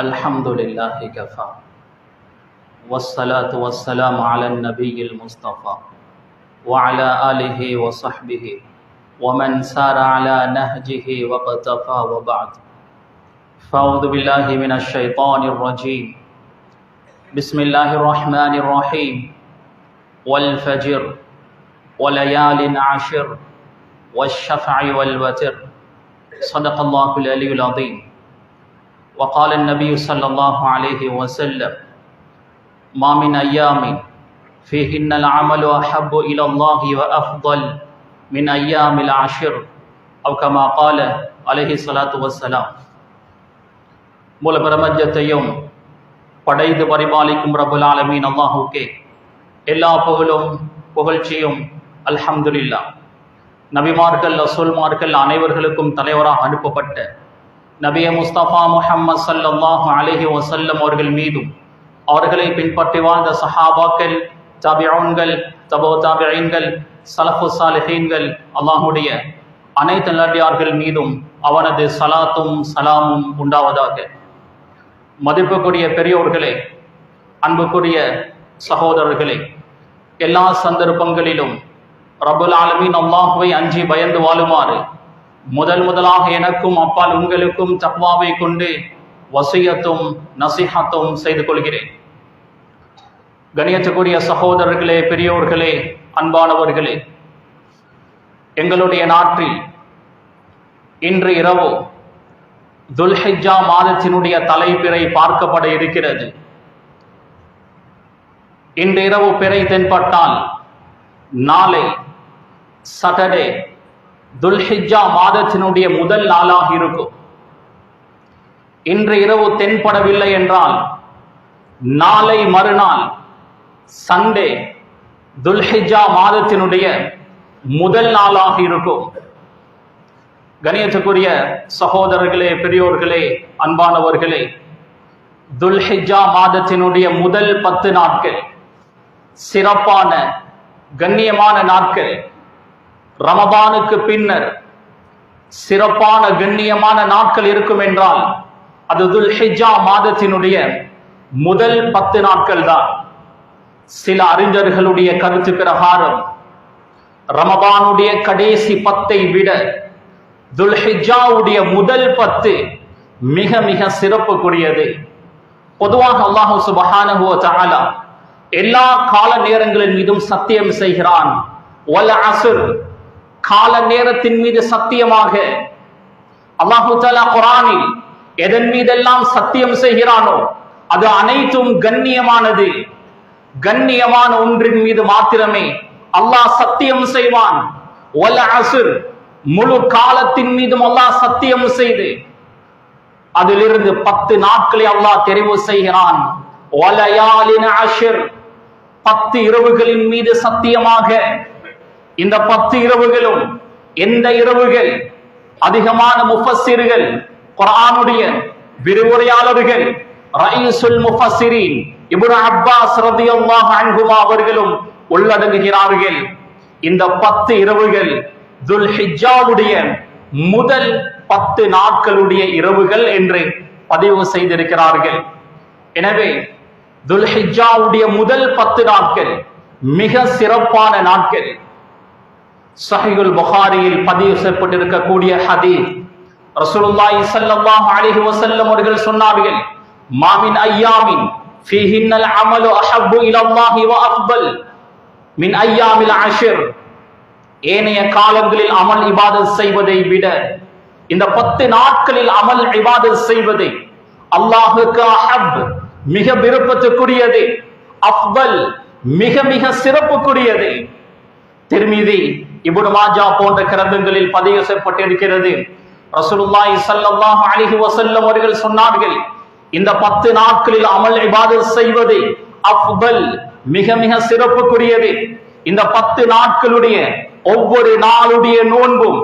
الحمد لله كفى والصلاة والسلام على النبي المصطفى وعلى آله وصحبه ومن سار على نهجه واقتفى وبعد۔ فأعوذ بالله من الشيطان الرجيم بسم الله الرحمن الرحيم والفجر وليال عشر والشفع والوتر۔ صدق الله العلي العظيم وقال النبي صلى الله عليه وسلم ما من أيام فيهن العمل أحب إلى الله وأفضل من أيام العشر أو كما قال عليه الصلاة والسلام மூல பிரபஞ்சத்தையும் படைத்து பரிபாலிக்கும் ரபுல் ஆலமீன் அல்லாஹுக்கே எல்லா புகழும் புகழ்ச்சியும் அல்ஹம்துலில்லா நபிமார்கள் ரசூல்மார்கள் அனைவர்களுக்கும் தலைவராக அனுப்பப்பட்ட நபிய முஸ்தபா முஹம்மது ஸல்லல்லாஹு அலஹி வசல்லம் அவர்கள் மீதும் அவர்களை பின்பற்றி வாழ்ந்த சஹாபாக்கள் தாபியன்கள் தபோ தாபியன்கள் சலஃபு சாலிஹீன்கள் அல்லாஹுடைய அனைத்து நல்லடியார்கள் மீதும் அவனது சலாத்தும் சலாமும் உண்டாவதாக. மதிப்புக்குரிய பெரியோர்களே அன்புக்குரிய சகோதரர்களே எல்லா சந்தர்ப்பங்களிலும் ரபுல் ஆலமீன் அல்லாஹுவை அஞ்சி பயந்து வாழுமாறு முதல் முதலாக எனக்கும் அப்பால் உங்களுக்கும் தக்வாவை கொண்டு வசியத்தும் நசிஹத்தும் செய்து கொள்கிறேன். கணியத்துக்குரிய சகோதரர்களே பெரியோர்களே அன்பானவர்களே எங்களுடைய நாட்டில் இன்று இரவு துல்ஹிஜா மாதத்தினுடைய தலைப்பிறை பார்க்கப்பட இருக்கிறது. இன்று இரவு பிறை தென்பட்டால் நாளை சட்டர்டே துல்ஹிஜா மாதத்தினுடைய முதல் நாளாக இருக்கும். இன்று இரவு தென்படவில்லை என்றால் நாளை மறுநாள் சண்டே துல்ஹிஜா மாதத்தினுடைய முதல் நாளாக இருக்கும். கணியத்துக்குரிய சகோதரர்களே பெரியோர்களே அன்பானவர்களே துல்ஹிஜா மாதத்தினுடைய முதல் பத்து நாட்கள் சிறப்பான கண்ணியமான நாட்கள். ரமபானுக்கு பின்னர் சிறப்பான கண்ணியமான நாட்கள் இருக்கும் என்றால் அது துல்ஹிஜா மாதத்தினுடைய முதல் பத்து நாட்கள் தான். சில அறிஞர்களுடைய கருத்து பிரகாரம் ரமபானுடைய கடைசி பத்தை விட துல்ஹிஜாவுடைய முதல் பத்து மிக மிக சிறப்புக்குரியது. பொதுவாக அல்லாஹு சுபஹானஹு எல்லா கால நேரங்களின் மீதும் சத்தியம் செய்கிறான். ஒல அசுர் கால நேரத்தின் மீது சத்தியமாக. அல்லாஹு தலா குரானில் எதன் மீதெல்லாம் சத்தியம் செய்கிறானோ அது அனைத்தும் கண்ணியமானது. கண்ணியமான ஒன்றின் மீது மாத்திரமே அல்லாஹ் சத்தியம் செய்வான். முழு காலத்தின் மீதும் அல்லாஹ் சத்தியம் செய்து அதிலிருந்து பத்து நாட்களை அல்லாஹ் தெரிவு செய்கிறான். பத்து இரவுகளின் மீது சத்தியமாக இந்த பத்து இரவுகளும் எந்த இரவுகள்? அதிகமான முஃபssiர்கள் குரானுடைய விரிவுரையாளர்கள் ரயீசுல் முஃபssiரின் இப்னு அப்பாஸ் ரலியல்லாஹு அன்ஹுமா அவர்களும் உள்ளடங்குகிறார்கள். இந்த பத்து இரவுகள் துல்ஹிஜாவுடைய முதல் பத்து நாட்களுடைய இரவுகள் என்று பதிவு செய்திருக்கிறார்கள். எனவே துல்ஹிஜாவுடைய முதல் பத்து நாட்கள் மிக சிறப்பான நாட்கள். சஹிகுல் புகாரியில் பதிவு செய்யப்பட்டிருக்கக்கூடிய ஹதீஸ். ரசூலுல்லாஹி ஸல்லல்லாஹு அலைஹி வஸல்லம் அவர்கள் சொன்னார்கள் மாமின் ஐயாமின் ஃபீஹின்னல் அமலு அஹப்பு இலல்லாஹி வ அஃபல் மின் ஐயாமில் அஷர். ஏனைய காலங்களில் அமல் இபாதத் செய்வதை விட இந்த பத்து நாட்களில் அமல் இபாதத் செய்வதை அல்லாஹுக்கு அஹப் மிக விருப்பத்துக்குரியது. அஃபல் மிக மிக சிறப்புக்குரியது. திருமிதி இப்னு மாஜா போன்ற கிரந்தங்களில் பதிவு செய்யப்பட்டிருக்கிறது. ரசூலுல்லாஹி ஸல்லல்லாஹு அலைஹி வஸல்லம் அவர்கள் சொன்னார்கள் இந்த பத்து நாட்களில் அமல் இபாதத் செய்வது அஃபல் மிக மிக சிறப்புக்குரியது. இந்த பத்து நாட்களுடைய ஒவ்வொரு நாளுடைய நோன்பும்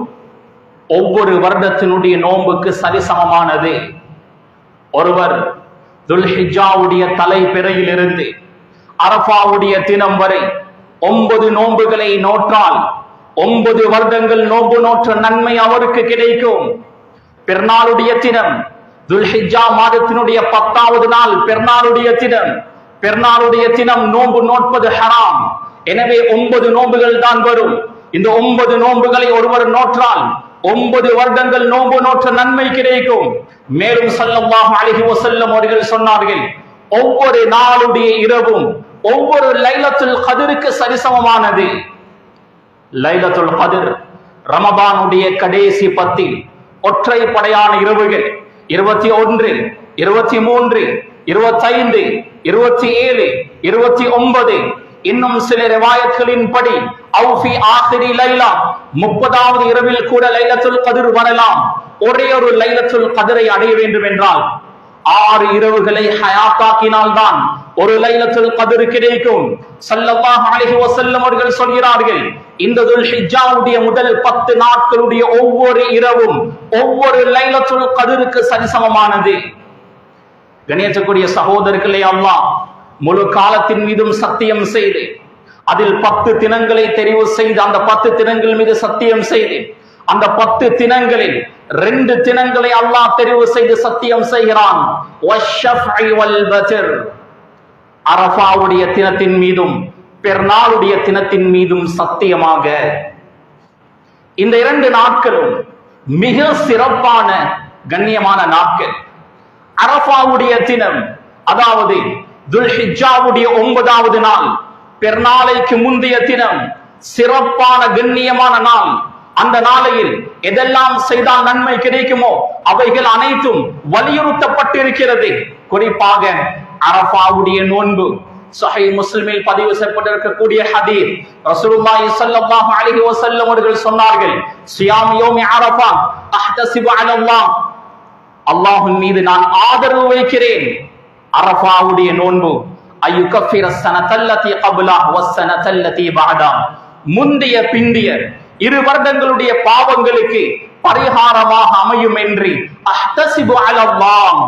ஒவ்வொரு வருடத்தினுடைய நோன்புக்கு சரிசமமானது. ஒருவர் துல்ஹிஜாவுடைய தலை பிறையிலிருந்து அரபாவுடைய தினம் வரை ஒன்பது நோன்புகளை நோற்றால் ஒன்பது வருடங்கள் நோன்பு நோற்ற நன்மை அவருக்கு கிடைக்கும். பெருநாளுடைய தினம் துல்ஹிஜா மாதத்தினுடைய பத்தாவது நாள் பெருநாளுடைய தினம். பெருநாளுடைய தினம் நோன்பு நோட்பது ஹராம். எனவே ஒன்பது நோன்புகள் தான் வரும். இந்த ஒன்பது நோன்புகளை ஒருவர் நோற்றால் ஒன்பது வருடங்கள் நோன்பு நோற்ற நன்மை கிடைக்கும். மேலும் செல்லமாக அழகி செல்லும் அவர்கள் சொன்னார்கள் ஒவ்வொரு நாளுடைய இரவும் ஒவ்வொரு லைலத்தில் கதிருக்கு சரிசமமானது. லைலத்துல் கதிர் ரமபானுடைய கடைசி பத்தில் ஒற்றை படையான இரவுகள் இருபத்தி ஒன்று இருபத்தி மூன்று இருபத்தைந்து இருபத்தி ஏழு இருபத்தி ஒன்பது இன்னும் சில ரிவாயத்களின் படி அவுஃபி ஆசிரி லைலா முப்பதாவது இரவில் கூட லைலத்துல் கதிர் வரலாம். ஒரே ஒரு லைலத்துல் கதிரை அடைய வேண்டும் என்றால் ஆறு இரவுகளை ஹயாத்தாக்கினால்தான் ஒரு லைலத்தில் கதிர் கிடைக்கும். ஸல்லல்லாஹு அலைஹி வஸல்லம் அவர்கள் சொல்கிறார்கள் இந்த துல்ஹிஜ்ஜாவுடைய முதல் பத்து நாட்களுடைய ஒவ்வொரு இரவும் ஒவ்வொரு லைலத்துல் கதிருக்கு சரிசமமானது. கணேசக்கூடிய சகோதரர்களே அல்லாஹ் முழு காலத்தின் மீதும் சத்தியம் செய்து அதில் பத்து தினங்களை தெரிவு செய்து அந்த பத்து தினங்கள் மீது சத்தியம் செய்து அந்த பத்து தினங்களில் ரெண்டு தினங்களை அல்லாஹ் தெரிவு செய்து சத்தியம் செய்கிறான். அரபாவுடைய தினத்தின் மீதும் பெருநாளுடைய தினத்தின் மீதும் சத்தியமாக. இந்த இரண்டு நாட்களும் மிக சிறப்பான கண்ணியமான நாட்கள். அரபாவுடைய தினம் அதாவது துல்ஹிஜ்ஜாவுடைய ஒன்பதாவது நாள் பெருநாளைக்கு முந்தைய தினம் சிறப்பான கண்ணியமான நாள். அந்த நாளையில் எதெல்லாம் செய்தால் நன்மை கிடைக்குமோ அவைகள் அனைத்தும் வலியுறுத்தப்பட்டிருக்கிறது. குறிப்பாக அரஃபாவுடைய நோன்பு. சஹை முஸ்லிமில் பதிவு செய்யப்பட்டிருக்கக்கூடிய ஹதீர் ரசூலுல்லாஹி ஸல்லல்லாஹு அலைஹி வஸல்லம் அவர்கள் சொன்னார்கள் சியாம் யௌமி அரஃபா அஹ்தஸிபு அலல்லாஹ். அல்லாஹ்வின் மீது நான் ஆதரவு வைக்கிறேன். அரஃபாவுடைய நோன்பு. அயுகஃபிர ஸனதல்லதி கப்லா வஸ்ஸனதல்லதி பஅதா முந்தைய பிந்திய இரு வருடங்களுடைய பாவங்களுக்கு பரிகாரமாக அமையும் என்று அஹ்தஸிபு அலல்லாஹ்.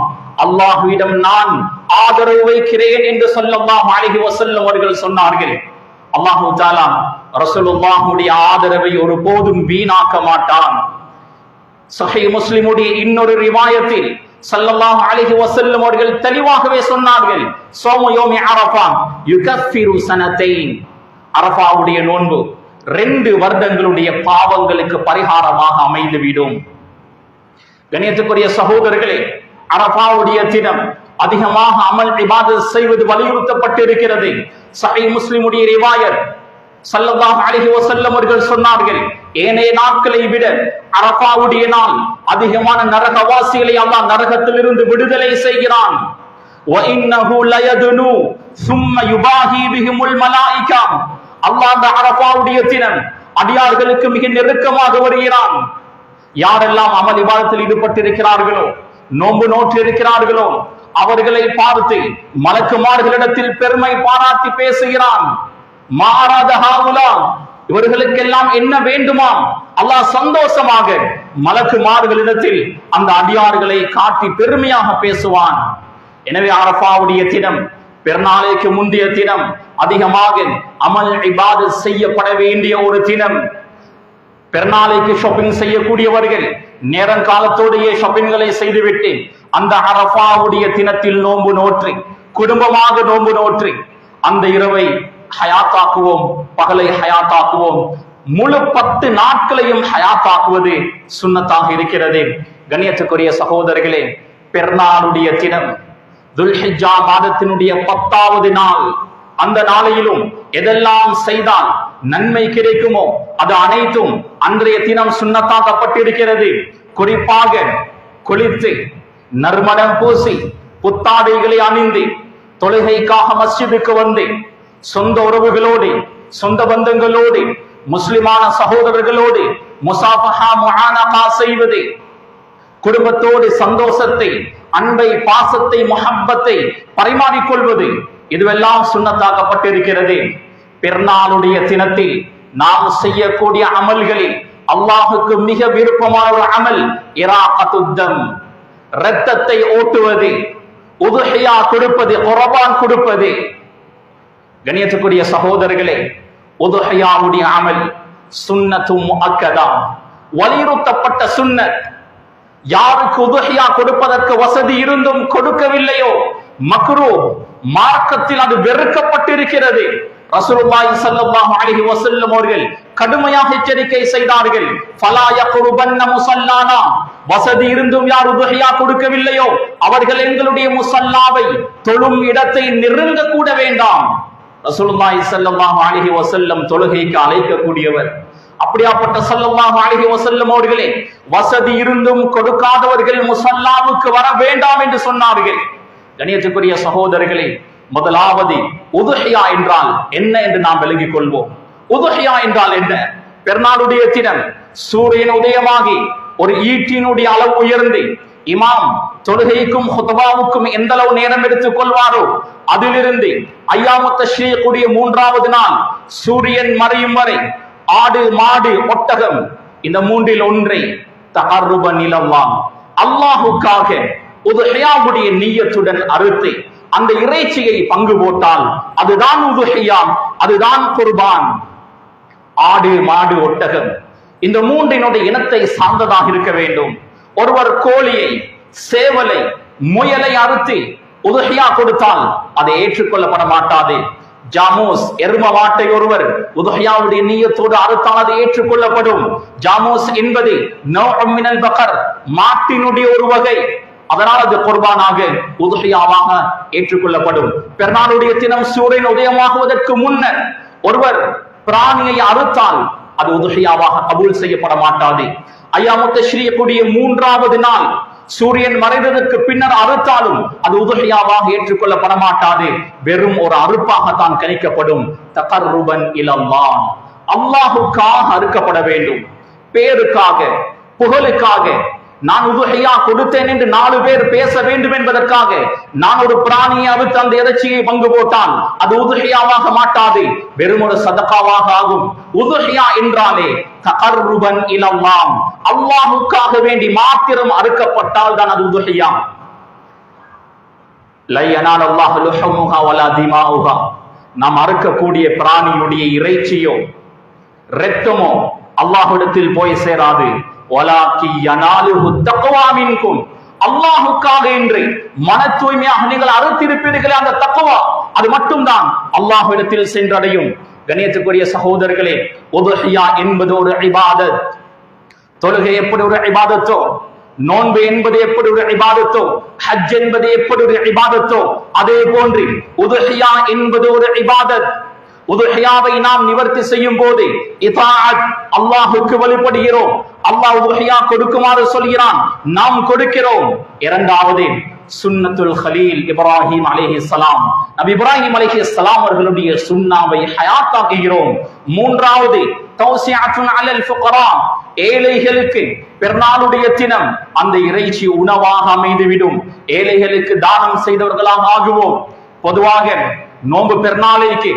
அல்லாஹ்விடம் நான் ஆதரவு வைக்கிறேன் என்று சொல்லம்மா அலைஹி வசல்லம் அவர்கள் சொன்னார்கள். அல்லாஹு தாலா ரசூலுல்லாஹுடைய ஆதரவை ஒரு போதும் வீணாக்க மாட்டான். சஹை முஸ்லிமுடைய இன்னொரு ரிவாயத்தில் சல்லல்லாஹு அலைஹி வஸல்லம் அவர்கள் தெளிவாகவே சொன்னார்கள். சோம யோமி அரஃபா யுகஃபிரு சனத்தைன். அரஃபாவுடைய நோன்பு ரெண்டு வருடங்களுடைய பாவங்களுக்கு பரிகாரமாக அமைந்து விடும் கணியத்துக்குரிய சகோதரர்களே அரபாவுடைய தினம் அதிகமாக அமல் இபாதத் செய்வது வலியுறுத்தப்பட்டிருக்கிறது. சஹை முஸ்லிமுடைய ரிவாயர் சல்லல்லாஹ் அழகி வசல்லம் அவர்கள் சொன்னார்கள் ஏனைய நாட்களை விட அரபாவுடைய நாள் அதிகமான நரகவாசிகளை அல்லாஹ் நரகத்திலிருந்து விடுதலை செய்கிறான். அல்லாஹ் அந்த அரபாவுடைய தினம் அடியார்களுக்கு மிக நெருக்கமாக வருகிறான். யாரெல்லாம் அமல் விவாதத்தில் ஈடுபட்டிருக்கிறார்களோ நோன்பு நோற்று இருக்கிறார்களோ அவர்களை பார்த்து மலக்குமார்களிடத்தில் பெருமை பாராட்டி பேசுகிறான். மாறாத இவர்களுக்கெல்லாம் என்ன வேண்டுமா? அல்லாஹ் சந்தோஷமாக மலக்குமார்களிடத்தில் அந்த அடியார்களை காட்டி பெருமையாக பேசுவான். எனவே அரபாவுடைய தினம் பெருநாளைக்கு முந்தைய தினம் அதிகமாக அமல் இபாது செய்யப்பட வேண்டிய ஒரு தினம் பெருநாளைக்கு ஷாப்பிங் செய்யக்கூடியவர்கள் நேரம் காலத்தோடையே ஷாப்பிங்களை செய்துவிட்டு அந்த அரபாவுடைய தினத்தில் நோன்பு நோற்றி குடும்பமாக நோன்பு நோற்றி அந்த இரவை ஹயாத்தாக்குவோம் பகலை ஹயாத்தாக்குவோம். முழு பத்து நாட்களையும் ஹயாத்தாக்குவது சுண்ணத்தாக இருக்கிறது. கண்ணியத்துக்குரிய சகோதரர்களே பெருநாளுடைய தினம் துல்ஹிஜா மாதத்தினுடைய பத்தாவது நாள். அந்த நாளையிலும் எதெல்லாம் செய்தால் நன்மை கிடைக்குமோ அது அனைத்தும் அன்றைய தினம் சுண்ணத்தாக்கப்பட்டிருக்கிறது. குறிப்பாக குளித்து நறுமணம் பூசி புத்தாடைகளை அணிந்து தொழுகைக்காக மஸ்ஜிதுக்கு வந்து சொந்த உறவுகளோடு சொந்த பந்தங்களோடு முஸ்லிமான சகோதரர்களோடு முசாஃபஹா முஆனகா செய்வது குடும்பத்தோடு சந்தோஷத்தை அன்பை பாசத்தை முஹப்பத்தை பரிமாறிக்கொள்வது இதுவெல்லாம் சுண்ணத்தாக்கப்பட்டிருக்கிறது. பிறநாளுடைய தினத்தில் நாம் செய்யக்கூடிய அமல்களில் அல்லாஹுக்கு மிக விருப்பமான ஒரு அமல் இராகத்துத்தம் ரத்தத்தை ஓட்டுவது உதுஹியா கொடுப்பது குரபான் கொடுப்பது. கணியத்துக்குரிய சகோதரர்களே உதுஹியாவுடைய அமல் சுன்னத்தும் அக்கதா வலியுறுத்தப்பட்ட சுன்னத். யாருக்கு உதுஹியா கொடுப்பதற்கு வசதி இருந்தும் கொடுக்கவில்லையோ மக்ரூ மார்க்கத்தில் அது வெறுக்கப்பட்டிருக்கிறது. ரசூலுல்லாஹி ஸல்லல்லாஹு அலைஹி வஸல்லம் அவர்கள் கடுமையாக எச்சரிக்கை செய்தார்கள். ஃபலா யக்ருபன்ன முஸல்லானா. வசதி இருந்தும் யார் உதுஹியா கொடுக்கவில்லையோ அவர்கள் எங்களுடைய முஸல்லாவை தொழும் இடத்தை நெருங்க கூட வேண்டாம். ரசூலுல்லாஹி ஸல்லல்லாஹு அலைஹி வஸல்லம் தொழுகைக்கு அழைக்கக்கூடியவர். அப்படியாப்பட்ட சல்லல்லாஹு அலைஹி வஸல்லம் அவர்களே வசதி இருந்தும் கொடுக்காதவர்கள் முஸல்லாவுக்கு வர வேண்டாம் என்று சொன்னார்கள். கணியத்துக்குரிய சகோதரர்களே முதலாவது உதுஹியா என்றால் என்ன என்று நாம் விளங்கிக் கொள்வோம். உதுஹியா என்றால் என்ன? பெருநாளுடைய தினம் சூரியன் உதயமாகி ஒரு ஈட்டினுடைய அளவு உயர்ந்து இமாம் தொழுகைக்கும் ஹுதபாவுக்கும் எந்த அளவு நேரம் எடுத்துக் கொள்வாரோ அதிலிருந்து ஐயாமத்த ஸ்ரீக்குடைய மூன்றாவது நாள் சூரியன் மறையும் வரை ஆடு மாடு ஒட்டகம் இந்த மூன்றில் ஒன்றை தகர்ருப நிலவாம் அல்லாஹுக்காக உதுஹியாவுடைய நீயத்துடன் அறுத்து அந்த இறைச்சியை பங்கு போட்டால் அதுதான் உதுகையாம் அதுதான் குர்பான். ஆடு மாடு ஒட்டகம். இந்த மூன்றினுடைய இனத்தை சார்ந்ததாக இருக்க வேண்டும். ஒருவர் கோழியை சேவலை முயலை அறுத்து உதகையா கொடுத்தால் அதை ஏற்றுக்கொள்ளப்பட மாட்டாது ஜாமோஸ் எரும மாட்டை ஒருவர் உதகையாவுடைய நீயத்தோடு அறுத்தால் அது ஏற்றுக்கொள்ளப்படும். ஜாமோஸ் என்பது பகர் மாட்டினுடைய ஒரு வகை. அதனால் அது குர்பானாக உதுகையாவாக ஏற்றுக்கொள்ளப்படும். பெருநாளுடைய தினம் சூரியன் உதயமாகுவதற்கு முன்னர் ஒருவர் பிராணியை அறுத்தால் அது உதுஹியாவாக கபூல் செய்யப்பட மாட்டாது. ஐயாமுத்த ஸ்ரீயக்கூடிய மூன்றாவது நாள் சூரியன் மறைந்ததற்கு பின்னர் அறுத்தாலும் அது உதுஹியாவாக ஏற்றுக்கொள்ளப்பட மாட்டாது. வெறும் ஒரு அறுப்பாகத்தான் கணிக்கப்படும். தகர்ருபன் இலல்லாஹ். அல்லாஹுக்காக அறுக்கப்பட வேண்டும். பேருக்காக புகழுக்காக நான் உதுஹையா கொடுத்தேன் என்று நாலு பேர் பேச வேண்டும் என்பதற்காக நான் ஒரு பிராணியை அறுத்து அந்த இறைச்சியை பங்கு போட்டால் அது உதுஹையாவாக மாட்டாது. வெறும் ஒரு சதகாவாக ஆகும். உதுஹையா என்றாலே தகர்ருபன் இலல்லாம் அல்லாஹுக்காக வேண்டி மாத்திரம் அறுக்கப்பட்டால் தான் அது உதுஹையா லையனால் அல்லாஹ் லுஹமுஹா வலா திமாவுகா நாம் அறுக்கக்கூடிய பிராணியுடைய இறைச்சியோ இரத்தமோ அல்லாஹ்விடத்தில் போய் சேராது. அல்லாஹுக்காக என்று மன தூய்மையாக நீங்கள் அறுத்திருப்பீர்களே அந்த தக்குவா அது மட்டும்தான். அல்லாஹ்விடத்தில் சென்றடையும். கணியத்துக்குரிய சகோதரர்களே உதுஹியா என்பது ஒரு இபாதத். தொழுகை எப்படி ஒரு இபாதத்தோ நோன்பு என்பது எப்படி ஒரு இபாதத்தோ ஹஜ் என்பது எப்படி ஒரு இபாதத்தோ அதே போன்று உதுஹியா என்பது ஒரு இபாதத். உதுஹியாவை நாம் நிவர்த்தி செய்யும் போது இதாஅத் அல்லாஹுக்கு வழிபடுகிறோம். அல்லாஹ் உதுஹியா கொடுக்குமாறு சொல்கிறான். நாம் கொடுக்கிறோம். இரண்டாவது சுன்னத்துல் ஹலீல் இப்ராஹிம் அலைஹிஸ்ஸலாம் நபி இப்ராஹிம் சலாம் அவர்களுடைய சுன்னாவை ஹயாத்தாக்குகிறோம். மூன்றாவது தௌசியத்துன் அலல் ஃபுகரா. ஏழைகளுக்கு பெருநாளுடைய தினம். அந்த இறைச்சி உணவாக அமைந்துவிடும். ஏழைகளுக்கு தானம் செய்தவர்களாக ஆகுவோம். பொதுவாக நோன்பு பெருநாளைக்கு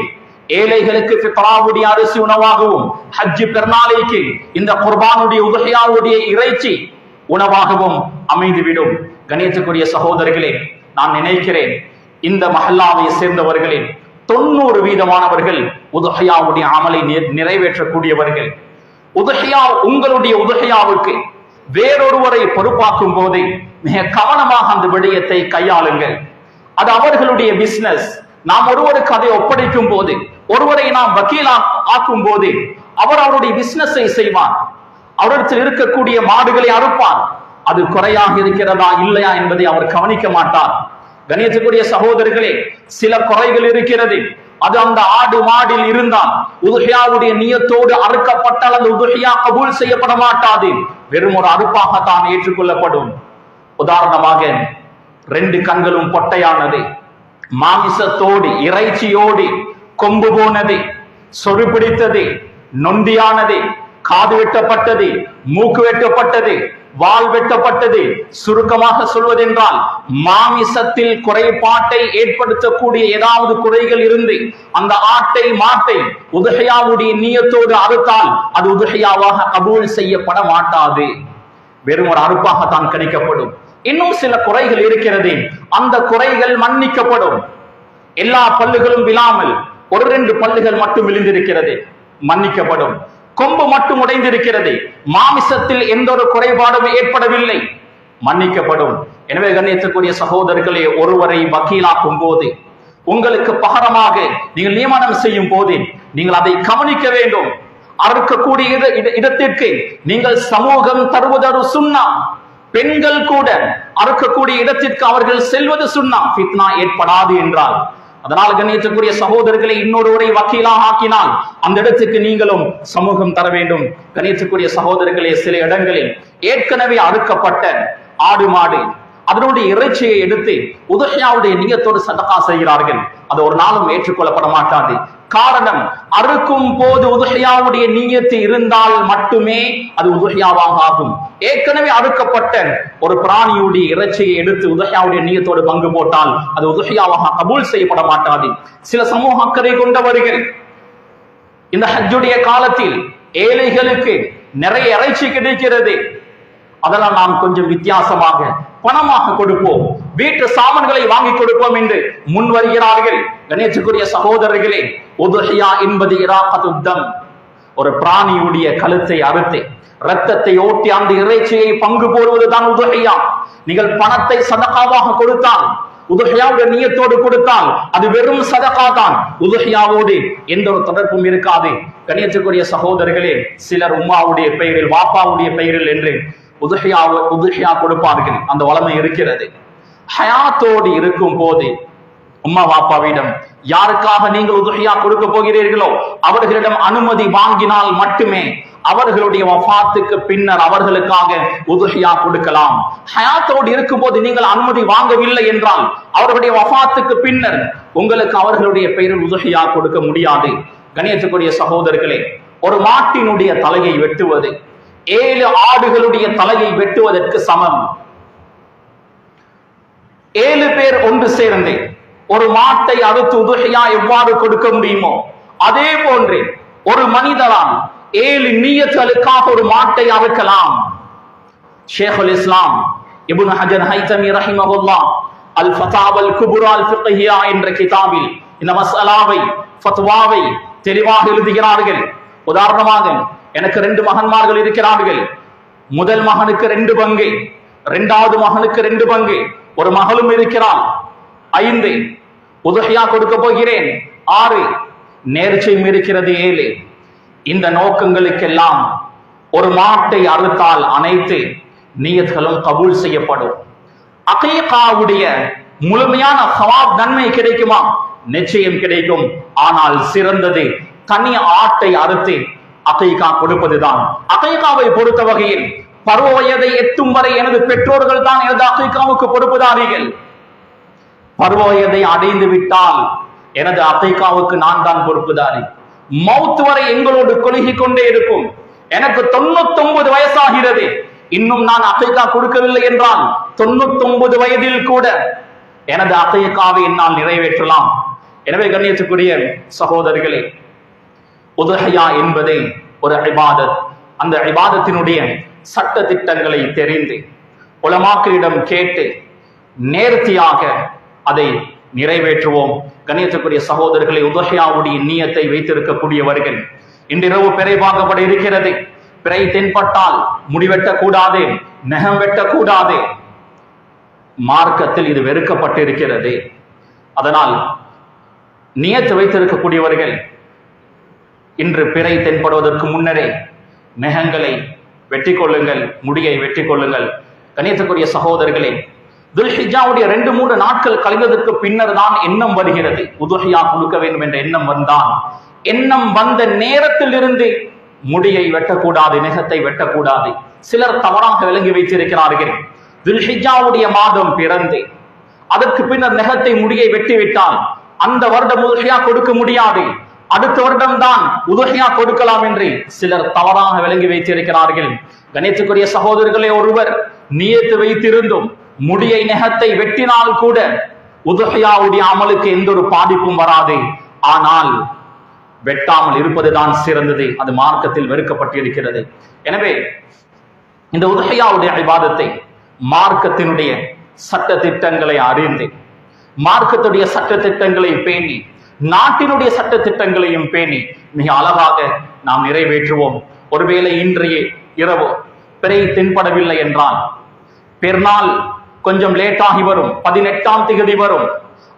ஏழைகளுக்கு பித்ராவுடைய அரிசி உணவாகவும் ஹஜ்ஜி பெருநாளைக்கு இந்த குர்பானுடைய உதகையாவுடைய இறைச்சி உணவாகவும் அமைந்துவிடும். கணியத்துக்குரிய சகோதரர்களே நான் நினைக்கிறேன் இந்த மஹல்லாவை சேர்ந்தவர்களில் தொண்ணூறு வீதமானவர்கள் உதகையாவுடைய அமலை நிறைவேற்றக்கூடியவர்கள். உதகையா உங்களுடைய உதகையாவுக்கு வேறொருவரை பொறுப்பாக்கும் போது மிக கவனமாக அந்த விடயத்தை கையாளுங்கள். அது அவர்களுடைய பிசினஸ் நாம் ஒருவருக்கு அதை ஒப்படைக்கும் போது ஒருவரை நாம் வக்கீலா ஆக்கும் போது அவர் அவருடைய பிசினஸை செய்வார். அவரிடத்தில் இருக்கக்கூடிய மாடுகளை அறுப்பார். அது குறையாக இருக்கிறதா இல்லையா என்பதை அவர் கவனிக்க மாட்டார். கணியத்துக்குரிய சகோதரர்களே சில குறைகள் இருக்கிறது. அது அந்த ஆடு மாடில் இருந்தால் உதுகையாவுடைய நியத்தோடு அறுக்கப்பட்டால் அந்த உதுகையா கபூல் செய்யப்பட மாட்டாது. வெறும் ஒரு அறுப்பாகத்தான் ஏற்றுக்கொள்ளப்படும். உதாரணமாக ரெண்டு கண்களும் பொட்டையானது. மாமிசத்தோடு இறைச்சியோடு கொம்பு போனது சொறு பிடித்தது நொண்டியானது காது வெட்டப்பட்டது மூக்கு வெட்டப்பட்டது வால் வெட்டப்பட்டது. சுருக்கமாக சொல்வதென்றால் மாமிசத்தில் குறைபாட்டை ஏற்படுத்தக்கூடிய ஏதாவது குறைகள் இருந்து அந்த ஆட்டை மாட்டை உதகையாவுடைய நீயத்தோடு அறுத்தால் அது உதகையாவாக கபூல் செய்யப்பட மாட்டாது. வெறும் ஒரு அறுப்பாகத்தான் கணிக்கப்படும். இன்னும் சில குறைகள் இருக்கிறது அந்த குறைகள் மன்னிக்கப்படும். எல்லா பல்லுகளும் விழாமல் ஒரு ரெண்டு பல்லுகள் மட்டும் விழுந்திருக்கிறது. மன்னிக்கப்படும். கொம்பு மட்டும் உடைந்திருக்கிறது. மாமிசத்தில் எந்த ஒரு குறைபாடும் ஏற்படவில்லை. மன்னிக்கப்படும். எனவே கண்ணியத்துக்குரிய சகோதரர்களே ஒருவரை வக்கீலாக்கும் போது உங்களுக்கு பகரமாக நீங்கள் நியமனம் செய்யும் போது நீங்கள் அதை கவனிக்க வேண்டும். அறுக்கக்கூடிய இட- இடத்திற்கு நீங்கள் சமூகம் தருவதொரு சுண்ணா. பெண்கள் கூட அறுக்கக்கூடிய இடத்திற்கு அவர்கள் செல்வது சுண்ணா. ஃபித்னா ஏற்படாது என்றால். அதனால் கண்ணியத்துக்குரிய சகோதரர்களை இன்னொருவரை வக்கீலாக ஆக்கினால் அந்த இடத்துக்கு நீங்களும் சமூகம் தர வேண்டும். கண்ணியத்துக்குரிய சகோதரர்களே சில இடங்களில் ஏற்கனவே அறுக்கப்பட்ட ஆடு மாடு அதனுடைய இறைச்சியை எடுத்து உதகையாவுடைய நீயத்தோடு சதக்கா செய்கிறார்கள். அது ஒரு நாளும் ஏற்றுக்கொள்ளப்பட மாட்டாது. காரணம் அறுக்கும் போது உதுகையாவுடைய நீயத்து இருந்தால் மட்டுமே அது உதுகையாவாக ஆகும். ஏற்கனவே அறுக்கப்பட்ட ஒரு பிராணியுடைய இறைச்சியை எடுத்து உதுகையாவுடைய நீயத்தோடு பங்கு போட்டால் அது உதுகையாவாக கபூல் செய்யப்பட மாட்டாது. சில சமூக அக்கறை கொண்டவர்கள் இந்த ஹஜ்ஜுடைய காலத்தில் ஏழைகளுக்கு நிறைய இறைச்சி கிடைக்கிறது. அதெல்லாம் நாம் கொஞ்சம் வித்தியாசமாக பணமாக கொடுப்போம். வீட்டு சாமான்களை வாங்கி கொடுப்போம் என்று முன் வருகிறார்கள். கணேசுக்குரிய சகோதரர்களே உதுஹியா என்பது இராகத்துத்தம். ஒரு பிராணியுடைய கழுத்தை அறுத்தேன் ரத்தத்தை ஓட்டி அந்த இறைச்சியை பங்கு போடுவதுதான் உதுஹியா. நீங்கள் பணத்தை சதகாவாக கொடுத்தால் உதுஹியாவுடைய நீயத்தோடு கொடுத்தால் அது வெறும் சதகா தான். உதுஹியாவோடு எந்த ஒரு தொடர்பும் இருக்காது. கணியத்துக்குரிய சகோதரர்களே சிலர் உம்மாவுடைய பெயரில் வாப்பாவுடைய பெயரில் என்று உதுஹியா உதுஹியா கொடுப்பார்கள். அந்த வளமை இருக்கிறது. ஹயாத்தோடு இருக்கும் போது உம்மா வாப்பாவிடம் யாருக்காக நீங்கள் உதகையா கொடுக்க போகிறீர்களோ அவர்களிடம் அனுமதி வாங்கினால் மட்டுமே அவர்களுடைய வஃபாத்துக்கு பின்னர் அவர்களுக்காக உதுஹியா கொடுக்கலாம். ஹயாத்தோடு இருக்கும்போது நீங்கள் அனுமதி வாங்கவில்லை என்றால் அவர்களுடைய வஃபாத்துக்கு பின்னர் உங்களுக்கு அவர்களுடைய பெயரில் உதுஹியா கொடுக்க முடியாது. கணியத்துக்குரிய சகோதரர்களே ஒரு மாட்டினுடைய தலையை வெட்டுவது ஏழு ஆடுகளுடைய தலையை வெட்டுவதற்கு சமம். ஏழு பேர் ஒன்று சேர்ந்து ஒரு மாட்டை அறுத்து உதுகையா எவ்வாறு கொடுக்க முடியுமோ அதே போன்று ஒரு மனிதரால் ஏழு நீயத்துகளுக்காக ஒரு மாட்டை அறுக்கலாம் ஷேகுல் இஸ்லாம் இபுன் ஹஜர் ஹைதமி ரஹிமஹுல்லா அல் ஃபதாவல் குபுரா அல் ஃபிக்ஹியா என்ற கிதாபில் இந்த மஸ்அலாவை ஃபத்வாவை தெளிவாக எழுதுகிறார்கள். உதாரணமாக எனக்கு ரெண்டு மகன்மார்கள் இருக்கிறார்கள். முதல் மகனுக்கு ரெண்டு பங்கு இரண்டாவது மகனுக்கு ரெண்டு பங்கு. ஒரு மகளும் இருக்கிறாள். ஐந்து உதகையா கொடுக்க போகிறேன். ஆறு நேர்ச்சியும் இருக்கிறது. ஏழு இந்த நோக்கங்களுக்கெல்லாம் ஒரு மாட்டை அறுத்தால் அனைத்து நீயத்களும் கபூல் செய்யப்படும். அகையகாவுடைய முழுமையான சவாப் நன்மை கிடைக்குமா? நிச்சயம் கிடைக்கும். ஆனால் சிறந்தது தனி ஆட்டை அறுத்து அகைகா கொடுப்பதுதான். அகைகாவை பொறுத்த வகையில் பருவ வயதை எட்டும் வரை எனது பெற்றோர்கள் தான் எனது அகைகாவுக்கு பொறுப்புதாரிகள். பருவ வயதை அடைந்து விட்டால் எனது அத்தைக்காவுக்கு நான் தான் பொறுப்புதாரி. மௌத் வரை எங்களோடு கொலுகிக் கொண்டே இருக்கும். எனக்கு தொண்ணூத்தி ஒன்பது வயசாகிறது. இன்னும் நான் அத்தைக்கா கொடுக்கவில்லை என்றால் தொண்ணூத்தி ஒன்பது வயதில் கூட எனது அத்தையக்காவை என்னால் நிறைவேற்றலாம். எனவே கண்ணியத்துக்குரிய சகோதரிகளே உதகையா என்பதே ஒரு இபாதத் அந்த இபாதத்தினுடைய சட்ட திட்டங்களை தெரிந்து உலமாக்களிடம் கேட்டு நேர்த்தியாக அதை நிறைவேற்றுவோம். கணியத்துக்குரிய சகோதரர்களை உதகையாவுடைய நீயத்தை வைத்திருக்கக்கூடியவர்கள். இன்றிரவு பிறை பார்க்கப்பட இருக்கிறது. பிறை தென்பட்டால் முடிவெட்டக் நெகம் நகம் வெட்டக்கூடாது. மார்க்கத்தில் இது வெறுக்கப்பட்டிருக்கிறது. அதனால் நியத்து வைத்திருக்கக்கூடியவர்கள் இன்று பிறை தென்படுவதற்கு முன்னரே நெகங்களை வெட்டி கொள்ளுங்கள் முடியை வெட்டி கொள்ளுங்கள் கணியத்துக்குரிய சகோதரர்களே துல்ஹிஜாவுடைய ரெண்டு மூன்று நாட்கள் கழிந்ததற்கு பின்னர் தான் எண்ணம் வருகிறது. உதுஹியா கொடுக்க வேண்டும் என்ற எண்ணம் வந்தான். எண்ணம் வந்த நேரத்தில் இருந்து முடியை வெட்டக்கூடாது நெகத்தை வெட்டக்கூடாது. சிலர் தவறாக விளங்கி வைத்திருக்கிறார்கள். துல்ஹிஜாவுடைய மாதம் பிறந்து அதற்கு பின்னர் நெகத்தை முடியை வெட்டிவிட்டால் அந்த வருடம் உதுஹியா கொடுக்க முடியாது. அடுத்த வருடம் தான் உதுஹியா கொடுக்கலாம் என்று சிலர் தவறாக விளங்கி வைத்திருக்கிறார்கள். கணித்துக்குரிய சகோதரர்களே ஒருவர் நியத்து வைத்திருந்தும் முடியை நெகத்தை வெட்டினால் கூட உதகையாவுடைய அமலுக்கு எந்த ஒரு பாதிப்பும் வராது. ஆனால் வெட்டாமல் இருப்பதுதான் சிறந்தது. அது மார்க்கத்தில் வெறுக்கப்பட்டிருக்கிறது. எனவே இந்த உதகையாவுடைய விவாதத்தை மார்க்கத்தினுடைய சட்ட திட்டங்களை அறிந்து மார்க்கத்துடைய சட்ட திட்டங்களை பேணி நாட்டினுடைய சட்ட திட்டங்களையும் பேணி மிக அழகாக நாம் நிறைவேற்றுவோம். ஒருவேளை இன்றைய இரவு பிறை தென்படவில்லை என்றால் பெருநாள் கொஞ்சம் லேட் ஆகி வரும். பதினெட்டாம் திகதி வரும்.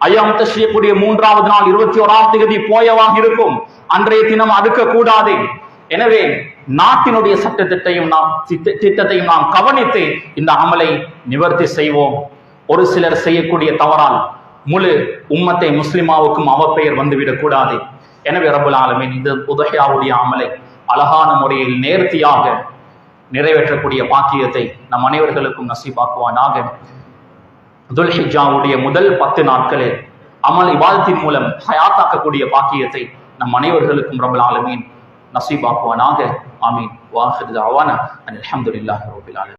ஐயாம் தஷ்ரியக்கூடிய மூன்றாவது நாள் இருபத்தி ஓராம் திகதி போயவாக இருக்கும். அன்றைய தினம் அடுக்க கூடாது எனவே நாட்டினுடைய சட்டத்திட்டையும் நாம் திட்டத்தையும் நாம் கவனித்து இந்த அமலை நிவர்த்தி செய்வோம். ஒரு சிலர் செய்யக்கூடிய தவறால் முழு உம்மத்தை முஸ்லிமாவுக்கும் அவப்பெயர் வந்துவிடக் கூடாது எனவே ரபுல் ஆலமின் இந்த உதகையாவுடைய அமலை. அழகான முறையில் நேர்த்தியாக நிறைவேற்றக்கூடிய பாக்கியத்தை நம் அனைவர்களுக்கும் நசீபாக்குவானாக. துல்ஹிஜாவுடைய முதல் பத்து நாட்களில் அமல் இவாதத்தின் மூலம் ஹயாத்தாக்கக்கூடிய பாக்கியத்தை நம் அனைவர்களுக்கும் ரபுல் ஆலமீன் நசீபாக்குவானாக. ஆமீன். வாஹித் அவான அல்ஹம்துலில்லாஹி ரபில் ஆலமீன்.